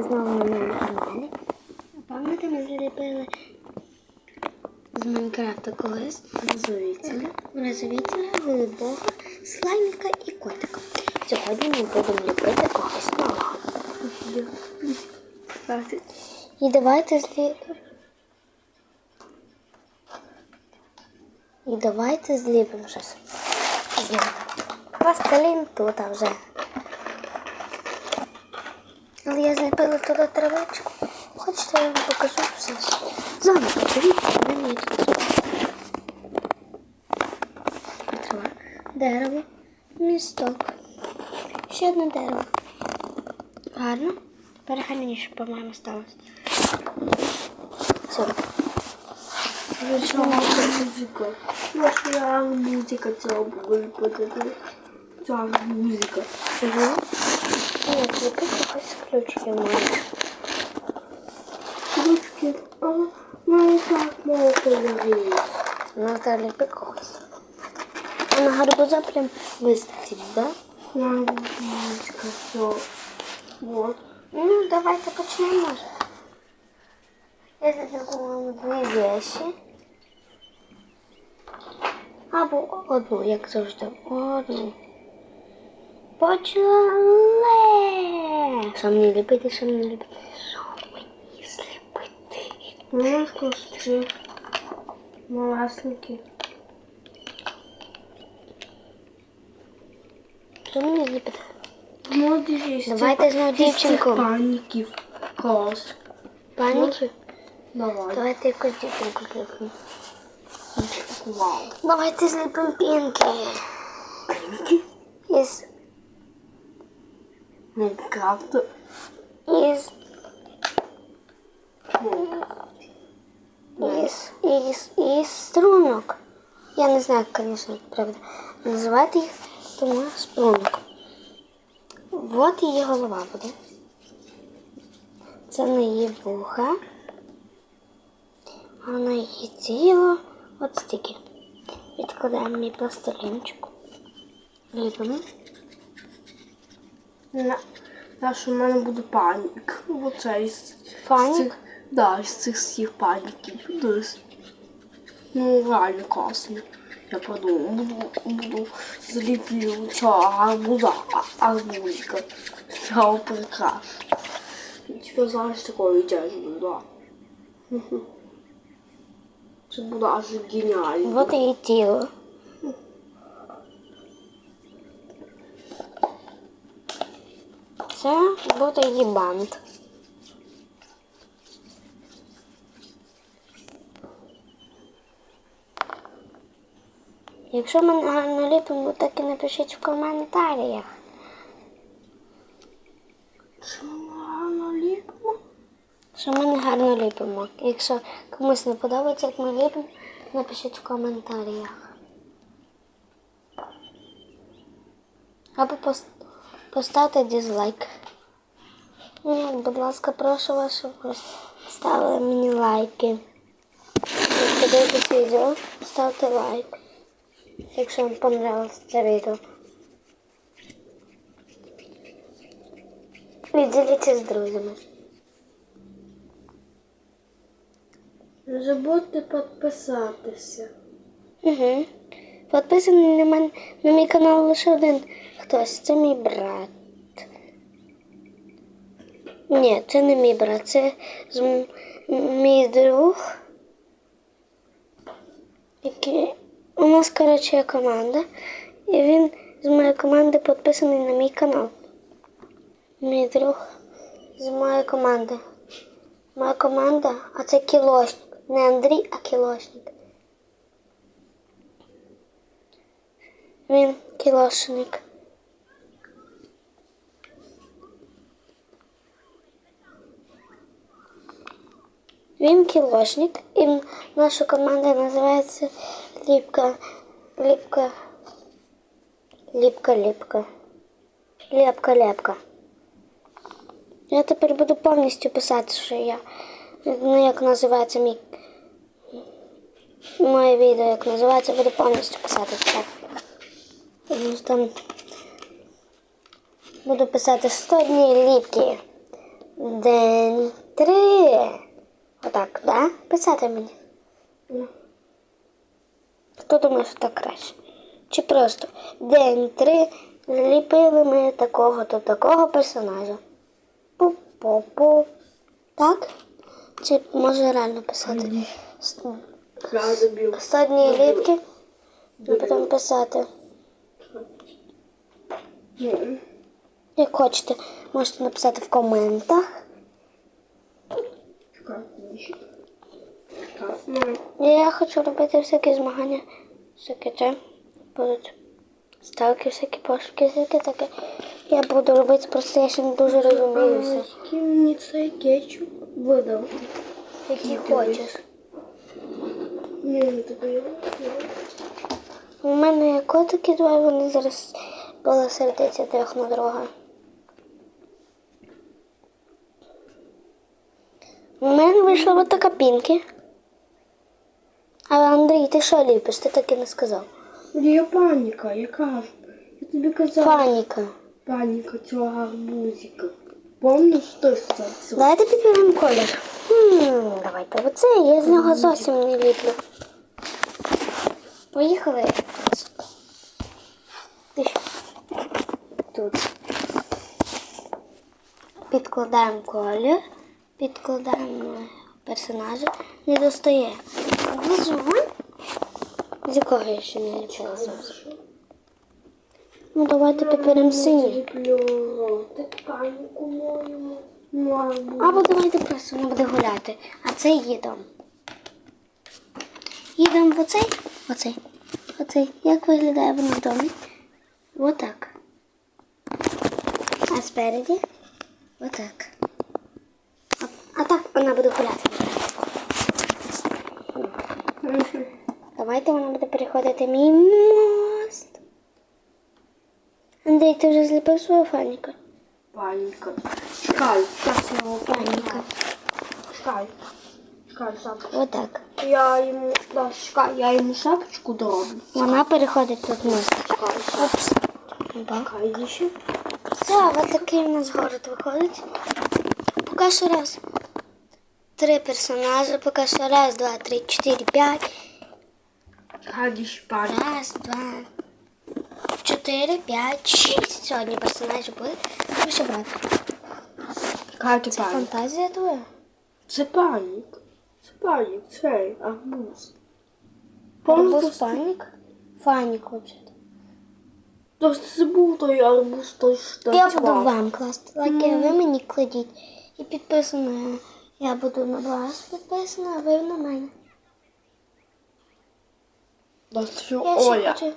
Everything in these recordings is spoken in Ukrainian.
Знову на моєму каналі. Пам'ятаєте, ми зліпили з Майнкрафта колись Розовителя. розовителя, голубого, слайміка і котика. Сьогодні ми будемо ліпити когось нового. Хватить. І давайте зліпимо. І давайте зліпимо щось. з нього. Пластилін тут а вже. Я зліпила туди травичку. Хочете, я вам покажу все. Заново, дивіться, мене є тут трава. Дерево. Місток. Ще одне дерево. Гарно. Тепер гарніше, по-моєму, сталося. Все. Вийшла музика. Вийшла музика цього буде. Ця музика. Угу. Ні, кліпи якось ключики мають. Ручки. А, ну і так. Ну, та ліпи когось. А на гарбуза прям вистачить, да? На музика. Все. Вот. Ну, давайте почнемо. може. Я задумала дві вещі. Або одну, як завжди. Одну. Почали! Що мені ліпити, що мені ліпити? Що мені зліпити? Немножко цих маласники. Що мені зліпити? Молодість. Давайте знову дівчинку. Паніків. Клас. Паніки? Давай. Давайте якусь дівчинку зліпимо. Вау. Давайте зліпимо пінки. Паники? Із, Майнкрафт. із, із, із, із струнок. Я не знаю, звісно, правда, називати їх, тому струнок. Вот її голова буде. Це на її вуха. А на її тіло от стільки. Відкладаємо мій пластилінчик. Ліпимо. На, на що в мене буде панік. Оце із Панік? цих, да, з цих всіх паніків. Десь. Ну, реально класно. Я подумав, буду, буду зліплю цього арбуза, а- арбузика. Цього прекрасно. Типа зараз такою тяжкою, да. Мгм. Це буде аж геніально. Вот її тіло. Це буде її бант. Якщо ми гарно ліпимо, так і напишіть в коментарях. Що ми гарно? Що ми не гарно ліпимо. Якщо комусь не подобається, як ми ліпимо, напишіть в коментарях. Або пос- поставте дизлайк. Ні, будь ласка, прошу вас, щоб ви ставили мені лайки. Якщо дивитесь відео, ставте лайк. Якщо вам понравилось це відео. І діліться з друзями. Не забудьте підписатися. Угу. Підписаний на, мен, на мій канал лише один хтось. Це мій брат. Ні, це не мій брат, це мій друг. Який... У нас, коротше, є команда. І він з моєї команди підписаний на мій канал. Мій друг з моєї команди. Моя команда, а це кілошник. Не Андрій, а кілошник. Він кілошник. Він кілошник, і наша команда називається Ліпка. Ліпка. Ліпка, ліпка. Лепка, лепка. Я тепер буду повністю писати, що я. Ну, як називається мій. Моє відео, як називається, буду повністю писати так. Там буду писати 100 днів ліпки. День три. Отак, да? Писати мені. Ну, Хто думає, що так краще? Чи просто день три зліпили ми такого-то такого персонажа. Пу-пу-пу. Так? Чи може реально писати? Забив. Ліпки, і потім писати. Як хочете, можете написати в коментах. Чекай, ну, Я хочу робити всякі змагання, всякі це будуть ставки, всякі пошуки, всякі таке. Я буду робити просто я ще не дуже розуміюся. Який мені цей кетчуп видав? Які хочеш. У мене є котики два, вони зараз були сердиться трьох на друга. У мене вийшла от така пінки. Але Андрій, ти що ліпиш? Ти так і не сказав. Є паніка, я кажу. Я тобі казав. Фаніка. Паніка цього гарбузика. Помниш, що це? Давайте підберемо колір. Хм, давайте оце, я з нього зовсім не ліплю. Поїхали. Тут. Підкладаємо колір, підкладаємо персонажа. Не достає. Візуаль. З якого я ще не ліпила зовсім. Ну давайте підберемо синій. Або давайте просто не буде гуляти. А це їдемо. Їдемо в оцей, оцей, оцей. Як виглядає воно в домі? Отак. А спереді отак. А, так вона буде гуляти. Давайте вона буде переходити мій мост. Андрій, ти вже зліпив свого фаніка? Паніка. Чекай, свого фаніка. чекай. Чекай, шапочку. Отак. Я йому, да, чекай, я йому шапочку дороблю. Вона переходить тут мост. Чекай, Опс. Чекай, ще. Все, ось такий в нас город виходить. Поки що раз. Три персонажі, поки що раз, два, три, чотири, п'ять. Раз, два, чотири, п'ять, шість. Сьогодні персонажів буде. Ну що, брат, це фантазія твоя? Це панік. Це панік, цей арбуз. Арбуз Просто фанік? Взагалі. То це був той арбуз, той що Я буду вам класти лайки, ви мені кладіть. І підписано. Я буду на вас підписана, а ви на мене. Я ще Оля. хочу.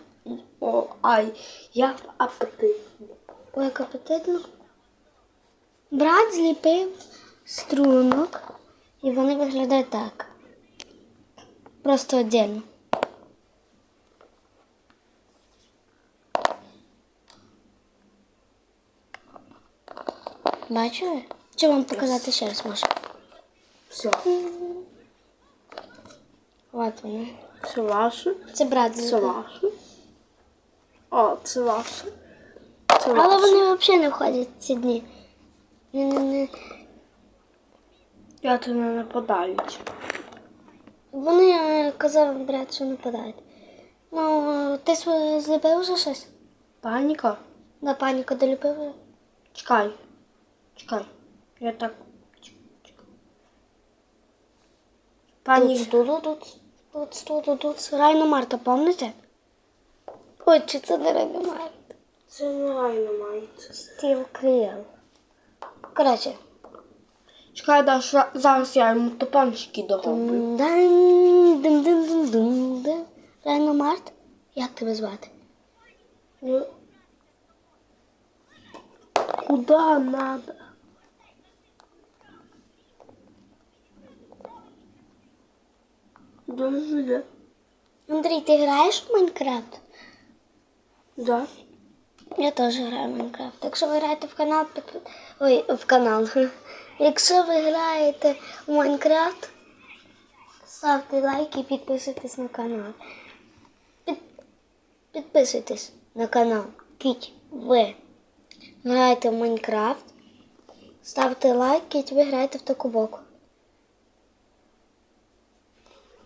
О, ай, як апетитно. Ой, як апетитно. Брат зліпив струнок, і вони виглядають так. Просто отдельно. Бачили? Чи вам показати ще раз може? Все. От вони. Це ваше. Це брат Це ваше. О, це ваше. Це Але вони взагалі не входять ці дні. Не, не, не. Я то не нападають. Вони е, казав брат, що нападають. Ну, ти зліпив вже щось? Паніка? На паніку доліпив? Чекай. Чекай. Я так. чекай, чекай. Панік. Тут, тут, тут, тут, тут, тут. Райна Марта, пам'ятаєте? Ой, чи це не Райна Марта? Це не реально мається. Стів Кріл. Коротше. Чекай, да, ша- зараз я йому топанчики дороблю. Дин, дин, дин, дин, дин, дин. Райна Март? Як тебе звати? Ну. Куда надо? Даже Андрій, ти граєш в Майнкрафт? Да. Я теж граю в Майнкрафт. Якщо ви граєте в канал, підпи... Ой, в канал. Якщо ви граєте в Майнкрафт, ставте лайк і підписуйтесь на канал. Під... Підписуйтесь на канал. Кіть, ви граєте в Майнкрафт. ставте лайки і ви граєте в таку боку.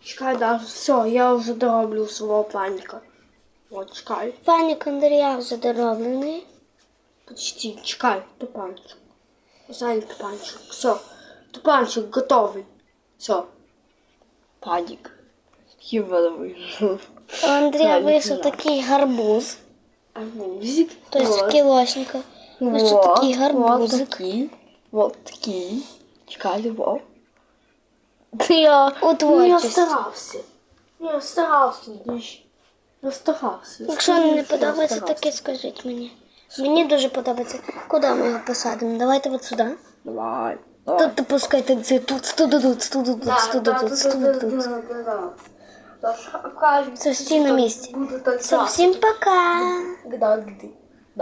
Чекай, да, все, я вже дороблю свого паніка. От, чекай. Пані Андрія вже дороблений. Почти, чекай, тупанчик. Останній тупанчик. Все, тупанчик готовий. Все. Панік. Хіба вийшов. У Андрія Пані вийшов Андрія. такий гарбуз. Арбузик. Тобто кілошника. Вийшов такий Вот гарбузик. такий. Вот такий. Чекай, вот. Я у Ну, я творчості. старався. Я старався, дощ. Я старався. Якщо вам не Скажи, що я подобається, старався. таке скажіть мені. Мені дуже подобається. Куди ми його посадимо? Давайте от сюди. Давай. Тут допускайте це тут, тут, тут, тут, тут, тут, тут, тут, тут, тут. Це всі на місці. Буду так Все, всім пока. Гда, гди.